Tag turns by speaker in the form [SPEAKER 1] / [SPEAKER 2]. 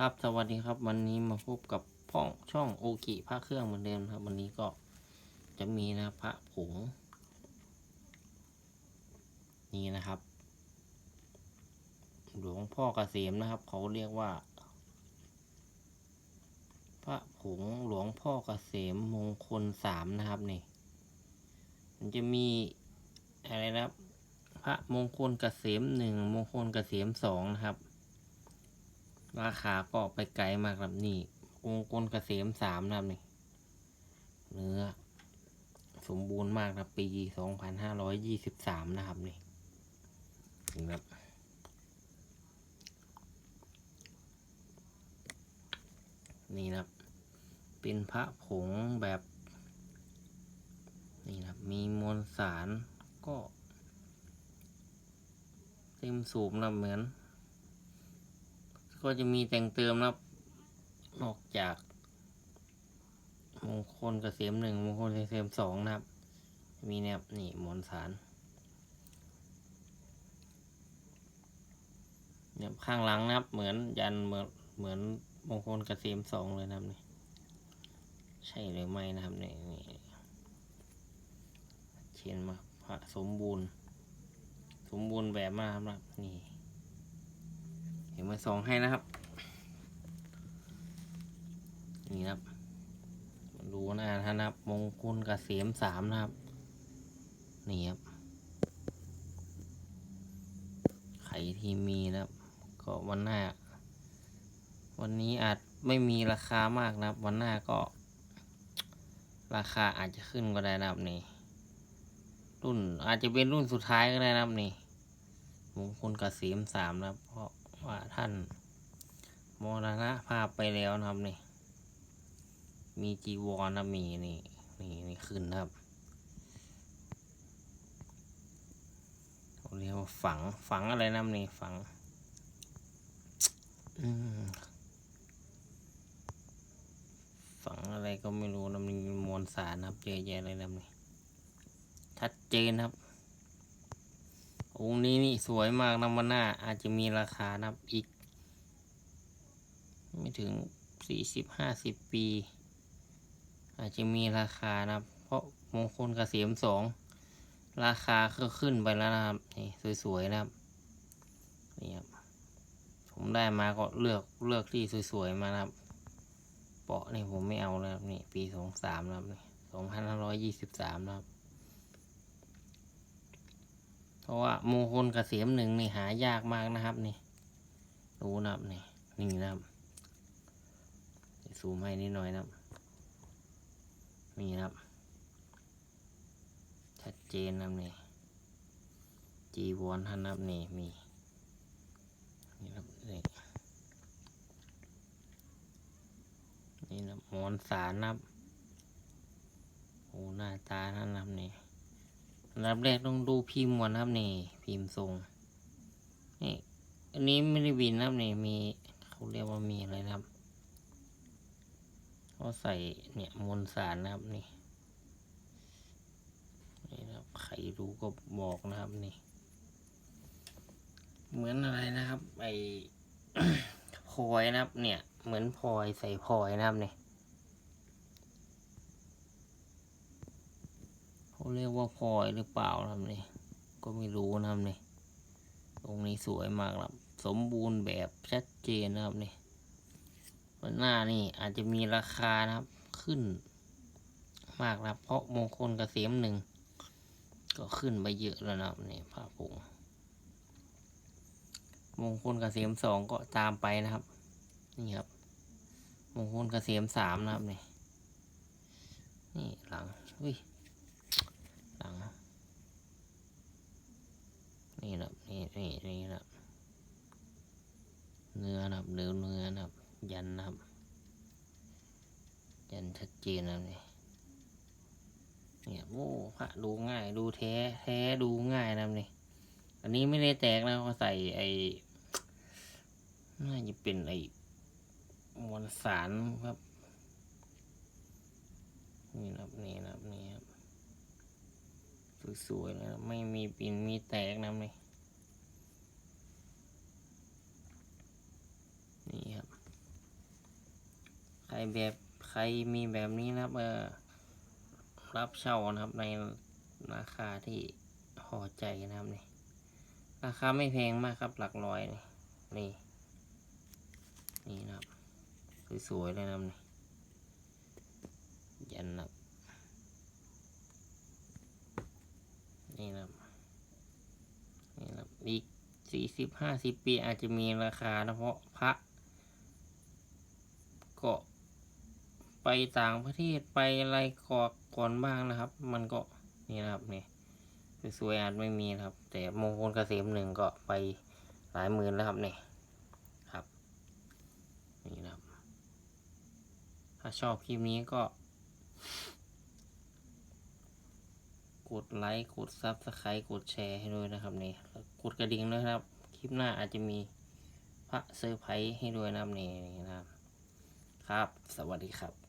[SPEAKER 1] ครับสวัสดีครับวันนี้มาพบกับพ่องช่องโอกิพระเครื่องเหมือนเดิมครับ วันนี้ก็จะมีนะพระผงนี่นะครับ หลวงพ่อเกษมนะครับ เขาเรียกว่า พระผงหลวงพ่อเกษมมงคลสามนะครับนี่มันจะมีอะไรนะครับ พระมงคลเกษมหนึ่งมงคลเกษมสองนะครับ ราคาก็ไปไกลมากครับนี่มงคลเกษมสามนะครับนี่ เนื้อ สมบูรณ์มากนะปีสองพันห้าร้อยยี่สิบสามนะครับนี่นี่ครับนี่นะครับ เป็นพระผงแบบ นี่นะครับ มีมวลสารก็ เต็มสูบนะเหมือน ก็จะมีแต่งเติมนะครับ นอกจากมงคลเกษมหนึ่งมงคลเกษมสองนะครับ มีเนี่ยครับนี่มวลสารเนี่ยข้างหลังนะครับ เหมือนยันเหมือนเหมือนมงคลเกษมสองเลยนะครับนี่ใช่หรือไม่นะครับนี่นี่เขียนมาพระสมบูรณ์ สมบูรณ์แบบมากครับนี่ เห็นมาสองให้นะครับ นี่ครับ ดูหน้าท่านนะครับ มงคลกเกษมสามนะครับ นี่ครับใครที่มีนะครับ ก็วันหน้า วันนี้อาจไม่มีราคามากนะครับ วันหน้าก็ ราคาอาจจะขึ้นก็ได้นะครับนี่ รุ่นอาจจะเป็นรุ่นสุดท้ายก็ได้นะครับนี่มงคลเกษมสามนะครับ เพราะ ว่าท่านมรณภาพไปแล้วนะครับนี่ มีจีวรนะมีนี่นี่นี่ขึ้นนะครับเขาเรียกว่าฝังฝังอะไรนะนี่ฝังฝังอะไรก็ไม่รู้นะมีมวลสารนะครับเยอะแยะเลยนะนี่ชัดเจนครับ องค์นี้นี่สวยมากนะมันหน้า อาจจะมีราคานับอีก ไม่ถึงสี่สิบห้าสิบปี อาจจะมีราคานะเพราะมงคลกเกษมสองราคาก็ขึ้นไปแล้วนะครับนี่สวยๆนะครับนี่ครับผมได้มาก็เลือกเลือกที่สวยๆมานะครับ เปาะนี่ผมไม่เอาแล้วครับนี่ปีสองสามนะครับนี่สองพันห้าร้อยยี่สิบสามนะครับ เพราะว่ามงคลเกษมหนึ่งนี่หายากมากนะครับนี่ดูนะครับนี่นี่นะครับซูมให้นิดหน่อยนะครับนี่นะครับ ชัดเจนนะครับนี่จีวรท่านนะครับนี่มีนี่ครับนี่นี่นะมวลสารนะครับโอ้หน้าตาท่านนะครับนี่ อับแรกต้องดูพิมพ์ก่อนครับนี่ พิมพ์ทรงนี่อันนี้ไม่ได้บินนะครับนี่มีเขาเรียกว่ามีอะไรนะครับเขาใส่เนี่ยมวลสารนะครับนี่นี่นะครับใครรู้ก็บอกนะครับนี่ เหมือนอะไรนะครับไอพลอยนะครับ เนี่ย เหมือนพลอยใส่พลอยนะครับนี่ เขาเรียกว่าพลอยหรือเปล่านะครับนี่ก็ไม่รู้นะครับนี่ตรงนี้สวยมากครับ สมบูรณ์แบบชัดเจนนะครับนี่วันหน้านี่อาจจะมีราคานะครับขึ้นมากนะครับเพราะมงคลเกษมหนึ่ง ก็ขึ้นไปเยอะแล้วนะครับนี่พระผงมงคลเกษมสองก็ตามไปนะครับ นี่ครับ มงคลเกษมสามนะครับนี่นี่หลังอุ้ย หลังนี่นะนี่นี่นี่นะเนื้อนะครับเนื้อเนื้อนะครับ ยันนะครับ ยันชัดเจนนะครับนี่เนี่ยโอ้พระดูง่ายดูแท้แท้ดูง่ายนะนี่อันนี้ไม่ได้แตกนะเขาใส่ไอ้น่าจะเป็นไอ้มวลสารครับนี่นะครับนี่นะครับนี่ครับสวยๆนะไม่มีปิ่นมีแตกนะนี่นี่ครับรแบบ ใครมีแบบนี้นะครับเออรับเช่านะครับในราคาที่พอใจนะครับนี่ราคาไม่แพงมากครับหลักร้อยนี่นี่นี่นะครับสวยๆเลยนะครับนี่ยันนะครับนี่นะครับนี่นะครับอีกสี่สิบห้าสิบปีอาจจะมีราคานะเพราะพระ ก็ไป ต่างประเทศไปอะไรกอก่อนบ้างนะครับ มันก็นี่นะครับนี่สวยๆอาจไม่มีนะครับ แต่มงคลเกษมหนึ่งก็ไปหลายหมื่นแล้วครับนี่ครับนี่นะครับ ถ้าชอบคลิปนี้ก็ กดไลค์กดซับสไครต์กดแชร์ให้ด้วยนะครับนี่กดกระดิ่งด้วยครับ คลิปหน้าอาจจะมีพระเซอร์ไพรส์ให้ด้วยนะครับนี่นะครับครับ สวัสดีครับ